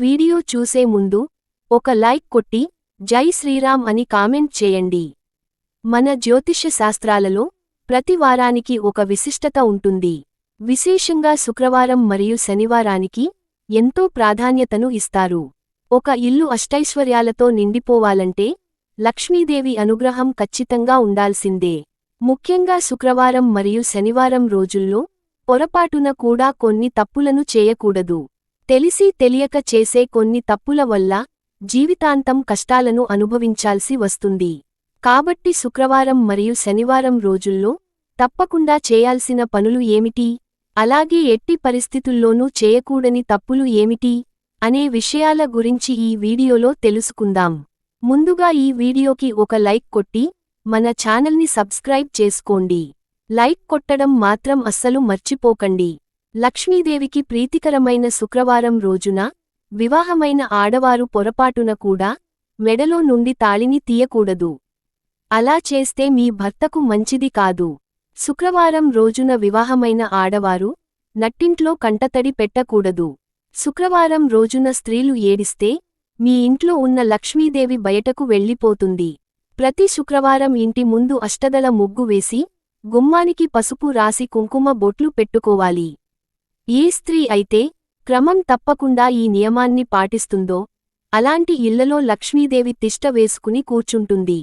Video చూసే ముందు ఒక లైక్ కొట్టి జై శ్రీరామ్ అని కామెంట్ చేయండి. మన జ్యోతిష్య శాస్త్రాలలో ప్రతి వారానికి ఒక విశిష్టత ఉంటుంది. విశేషంగా శుక్రవారం మరియు శనివారానికి ఎంతో ప్రాధాన్యతను ఇస్తారు. ఒక ఇల్లు అష్టైశ్వర్యాలతో నిండిపోవాలంటే లక్ష్మీదేవి అనుగ్రహం ఖచ్చితంగా ఉండాల్సిందే. ముఖ్యంగా శుక్రవారం మరియు శనివారం రోజుల్లో పొరపాటున కూడా కొన్ని తప్పులను చేయకూడదు. తెలిసి తెలియక చేసే కొన్ని తప్పుల వల్ల జీవితాంతం కష్టాలను అనుభవించాల్సి వస్తుంది. కాబట్టి శుక్రవారం మరియు శనివారం రోజుల్లో తప్పకుండా చేయాల్సిన పనులు ఏమిటి? అలాగే ఎట్టి పరిస్థితుల్లోనూ చేయకూడని తప్పులు ఏమిటి? అనే విషయాల గురించి ఈ వీడియోలో తెలుసుకుందాం. ముందుగా ఈ వీడియోకి ఒక లైక్ కొట్టి మన ఛానల్ని సబ్స్క్రైబ్ చేసుకోండి. లైక్ కొట్టడం మాత్రం అస్సలు మర్చిపోకండి. లక్ష్మీదేవికి ప్రీతికరమైన శుక్రవారం రోజున వివాహమైన ఆడవారు పొరపాటున కూడా మెడలో నుండి తాళిని తీయకూడదు. అలా చేస్తే మీ భర్తకు మంచిది కాదు. శుక్రవారం రోజున వివాహమైన ఆడవారు నట్టింట్లో కంటతడి పెట్టకూడదు. శుక్రవారం రోజున స్త్రీలు ఏడిస్తే మీ ఇంట్లో ఉన్న లక్ష్మీదేవి బయటకు వెళ్ళిపోతుంది. ప్రతి శుక్రవారం ఇంటి ముందు అష్టదల ముగ్గు వేసి గుమ్మానికి పసుపు రాసి కుంకుమ బొట్లు పెట్టుకోవాలి. ఏ స్త్రీ అయితే క్రమం తప్పకుండా ఈ నియమాన్ని పాటిస్తుందో అలాంటి ఇళ్ళలో లక్ష్మీదేవి తిష్ట వేసుకుని కూర్చుంటుంది.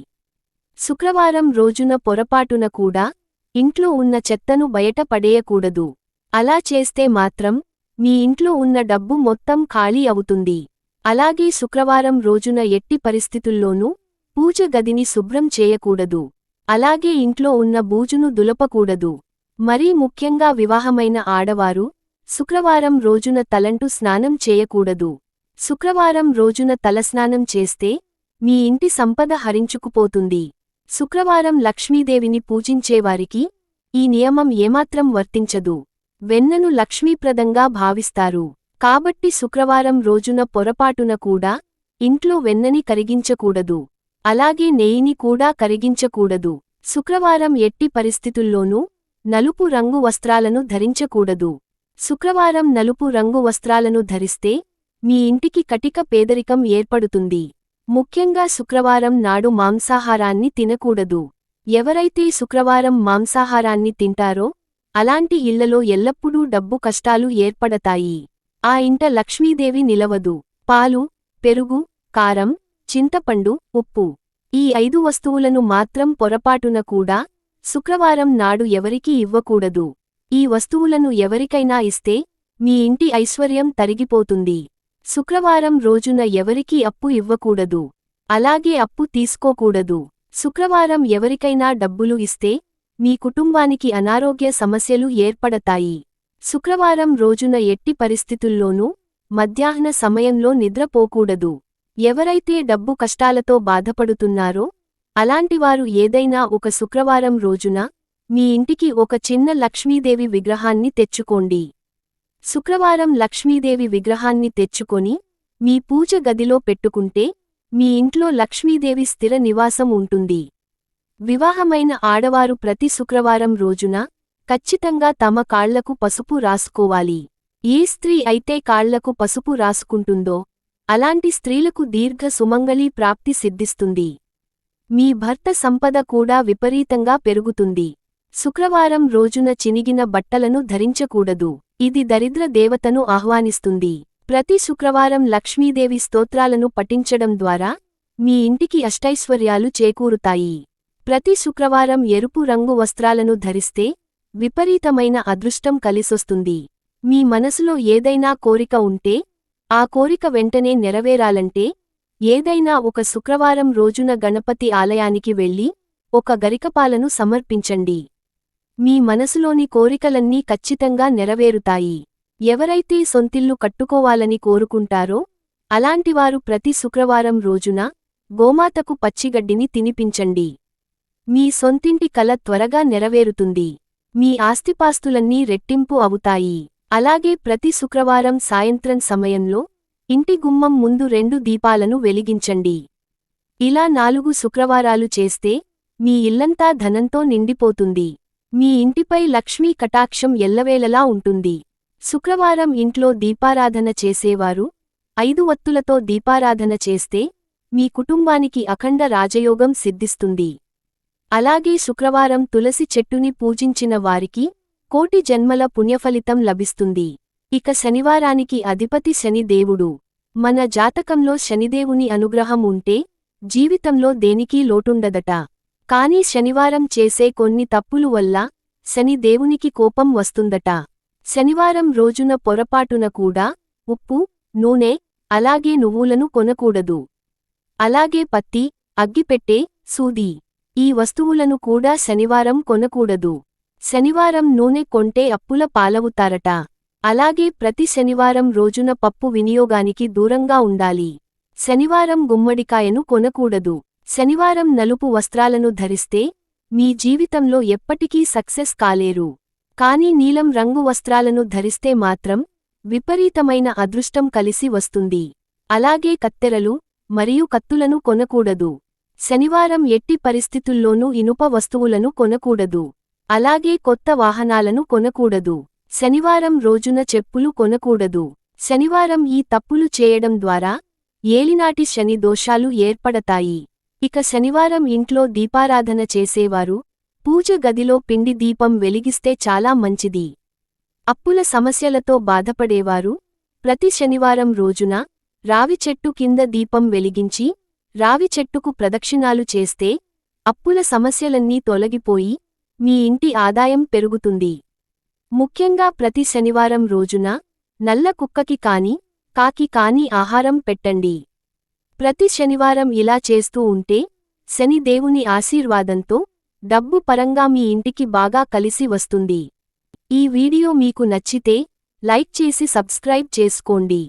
శుక్రవారం రోజున పొరపాటున కూడా ఇంట్లో ఉన్న చెత్తను బయట పడేయకూడదు. అలా చేస్తే మాత్రం మీ ఇంట్లో ఉన్న డబ్బు మొత్తం ఖాళీ అవుతుంది. అలాగే శుక్రవారం రోజున ఎట్టి పరిస్థితుల్లోనూ పూజ గదిని శుభ్రం చేయకూడదు. అలాగే ఇంట్లో ఉన్న బూజును దులపకూడదు. మరీ ముఖ్యంగా వివాహమైన ఆడవారు శుక్రవారం రోజున తలంటు స్నానం చేయకూడదు. శుక్రవారం రోజున తలస్నానం చేస్తే మీ ఇంటి సంపద హరించుకుపోతుంది. శుక్రవారం లక్ష్మీదేవిని పూజించేవారికి ఈ నియమం ఏమాత్రం వర్తించదు. వెన్నను లక్ష్మీప్రదంగా భావిస్తారు. కాబట్టి శుక్రవారం రోజున పొరపాటున కూడా ఇంట్లో వెన్నని కరిగించకూడదు. అలాగే నెయ్యిని కూడా కరిగించకూడదు. శుక్రవారం ఎట్టి పరిస్థితుల్లోనూ నలుపు రంగు వస్త్రాలను ధరించకూడదు. శుక్రవారం నలుపు రంగు వస్త్రాలను ధరిస్తే మీ ఇంటికి కటిక పేదరికం ఏర్పడుతుంది. ముఖ్యంగా శుక్రవారం నాడు మాంసాహారాన్ని తినకూడదు. ఎవరైతే శుక్రవారం మాంసాహారాన్ని తింటారో అలాంటి ఇళ్ళలో ఎల్లప్పుడూ డబ్బు కష్టాలు ఏర్పడతాయి. ఆ ఇంట లక్ష్మీదేవి నిలవదు. పాలు పెరుగు కారం చింతపండు ఉప్పు ఈ ఐదు వస్తువులను మాత్రం పొరపాటున కూడా శుక్రవారం నాడు ఎవరికీ ఇవ్వకూడదు. ఈ వస్తువులను ఎవరికైనా ఇస్తే మీ ఇంటి ఐశ్వర్యం తరిగిపోతుంది. శుక్రవారం రోజున ఎవరికీ అప్పు ఇవ్వకూడదు. అలాగే అప్పు తీసుకోకూడదు. శుక్రవారం ఎవరికైనా డబ్బులు ఇస్తే మీ కుటుంబానికి అనారోగ్య సమస్యలు ఏర్పడతాయి. శుక్రవారం రోజున ఎట్టి పరిస్థితుల్లోనూ మధ్యాహ్న సమయంలో నిద్రపోకూడదు. ఎవరైతే డబ్బు కష్టాలతో బాధపడుతున్నారో అలాంటివారు ఏదైనా ఒక శుక్రవారం రోజున మీ ఇంటికి ఒక చిన్న లక్ష్మీదేవి విగ్రహాన్ని తెచ్చుకోండి. శుక్రవారం లక్ష్మీదేవి విగ్రహాన్ని తెచ్చుకొని మీ పూజ గదిలో పెట్టుకుంటే మీ ఇంట్లో లక్ష్మీదేవి స్థిర నివాసం ఉంటుంది. వివాహమైన ఆడవారు ప్రతి శుక్రవారం రోజున ఖచ్చితంగా తమ కాళ్ళకు పసుపు రాసుకోవాలి. ఏ స్త్రీ అయితే కాళ్ళకు పసుపు రాసుకుంటుందో అలాంటి స్త్రీలకు దీర్ఘ సుమంగళీ ప్రాప్తి సిద్ధిస్తుంది. మీ భర్త సంపద కూడా విపరీతంగా పెరుగుతుంది. శుక్రవారం రోజున చినిగిన బట్టలను ధరించకూడదు. ఇది దరిద్ర దేవతను ఆహ్వానిస్తుంది. ప్రతి శుక్రవారం లక్ష్మీదేవి స్తోత్రాలను పఠించడం ద్వారా మీ ఇంటికి అష్టైశ్వర్యాలు చేకూరుతాయి. ప్రతి శుక్రవారం ఎరుపు రంగు వస్త్రాలను ధరిస్తే విపరీతమైన అదృష్టం కలిసొస్తుంది. మీ మనసులో ఏదైనా కోరిక ఉంటే ఆ కోరిక వెంటనే నెరవేరాలంటే ఏదైనా ఒక శుక్రవారం రోజున గణపతి ఆలయానికి వెళ్ళి ఒక గరికపాలను సమర్పించండి. మీ మనసులోని కోరికలన్నీ ఖచ్చితంగా నెరవేరుతాయి. ఎవరైతే సొంతిల్లు కట్టుకోవాలని కోరుకుంటారో అలాంటివారు ప్రతి శుక్రవారం రోజున గోమాతకు పచ్చిగడ్డిని తినిపించండి. మీ సొంతింటి కల త్వరగా నెరవేరుతుంది. మీ ఆస్తిపాస్తులన్నీ రెట్టింపు అవుతాయి. అలాగే ప్రతి శుక్రవారం సాయంత్రం సమయంలో ఇంటి గుమ్మం ముందు రెండు దీపాలను వెలిగించండి. ఇలా నాలుగు శుక్రవారాలు చేస్తే మీ ఇల్లంతా ధనంతో నిండిపోతుంది. మీ ఇంటిపై లక్ష్మీ కటాక్షం ఎల్లవేళలా ఉంటుంది. శుక్రవారం ఇంట్లో దీపారాధన చేసేవారు. ఐదు వత్తులతో దీపారాధన చేస్తే మీ కుటుంబానికి అఖండ రాజయోగం సిద్ధిస్తుంది. అలాగే శుక్రవారం తులసి చెట్టుని పూజించిన వారికి కోటి జన్మల పుణ్యఫలితం లభిస్తుంది. ఇక శనివారానికి అధిపతి శనిదేవుడు. మన జాతకంలో శనిదేవుని అనుగ్రహం ఉంటే జీవితంలో దేనికీ లోటుండదట. కాని శనివారం చేసే కొన్ని తప్పులు వల్ల శని దేవునికి కోపం వస్తుందట. శనివారం రోజున పొరపాటున కూడా ఉప్పు నూనె అలాగే నువ్వులను కొనకూడదు. అలాగే పత్తి అగ్గిపెట్టె సూది ఈ వస్తువులను కూడా శనివారం కొనకూడదు. శనివారం నూనె కొంటే అప్పుల పాలవుతారట. అలాగే ప్రతి శనివారం రోజున పప్పు వినియోగానికి దూరంగా ఉండాలి. శనివారం గుమ్మడికాయను కొనకూడదు. శనివారం నలుపు వస్త్రాలను ధరిస్తే మీ జీవితంలో ఎప్పటికీ సక్సెస్ కాలేరు. కానీ నీలం రంగు వస్త్రాలను ధరిస్తే మాత్రం విపరీతమైన అదృష్టం కలిసి వస్తుంది. అలాగే కత్తెరలు మరియు కత్తులను కొనకూడదు. శనివారం ఎట్టి పరిస్థితుల్లోనూ ఇనుప వస్తువులను కొనకూడదు. అలాగే కొత్త వాహనాలను కొనకూడదు. శనివారం రోజున చెప్పులు కొనకూడదు. శనివారం ఈ తప్పులు చేయడం ద్వారా ఏలినాటి శని దోషాలు ఏర్పడతాయి. ఇక శనివారం ఇంట్లో దీపారాధన చేసేవారు పూజ గదిలో పిండి దీపం వెలిగిస్తే చాలా మంచిది. అప్పుల సమస్యలతో బాధపడేవారు ప్రతి శనివారం రోజున రావి చెట్టు కింద దీపం వెలిగించి రావి చెట్టుకు ప్రదక్షిణాలు చేస్తే అప్పుల సమస్యలన్నీ తొలగిపోయి మీ ఇంటి ఆదాయం పెరుగుతుంది. ముఖ్యంగా ప్రతి శనివారం రోజున నల్ల కుక్కకి కాని కాకి కాని ఆహారం పెట్టండి. ప్రతి శనివారం ఇలా చేస్తూ ఉంటే శని దేవుని ఆశీర్వాదంతో డబ్బు పరంగా మీ ఇంటికి బాగా కలిసి వస్తుంది. ఈ వీడియో మీకు నచ్చితే లైక్ చేసి సబ్స్క్రైబ్ చేసుకోండి.